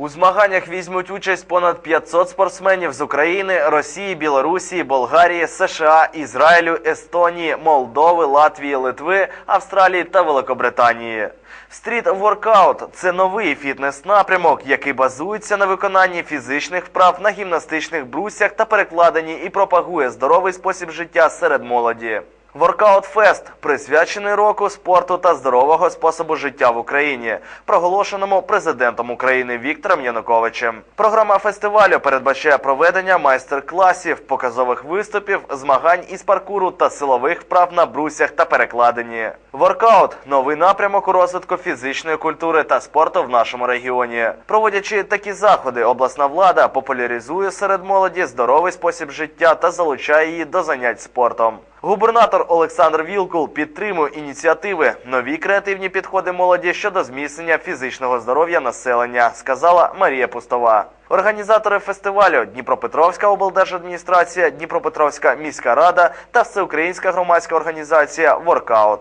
У змаганнях візьмуть участь понад 500 спортсменів з України, Росії, Білорусі, Болгарії, США, Ізраїлю, Естонії, Молдови, Латвії, Литви, Австралії та Великобританії. Стріт воркаут це новий фітнес-напрямок, який базується на виконанні фізичних вправ на гімнастичних брусях та перекладенні і пропагує здоровий спосіб життя серед молоді. Воркаут Фест присвячений року спорту та здорового способу життя в Україні, проголошеному президентом України Віктором Януковичем. Програма фестивалю передбачає проведення майстер-класів, показових виступів, змагань із паркуру та силових вправ на брусях та перекладенні. Воркаут новий напрямок у розвитку фізичної культури та спорту в нашому регіоні. Проводячи такі заходи, обласна влада популяризує серед молоді здоровий спосіб життя та залучає її до занять спортом. Губернатор Олександр Вілкул підтримує ініціативи, нові креативні підходи молоді щодо зміцнення фізичного здоров'я населення, сказала Марія Пустова. Організатори фестивалю Дніпропетровська облдержадміністрація, Дніпропетровська міська рада та Всеукраїнська громадська організація Воркаут.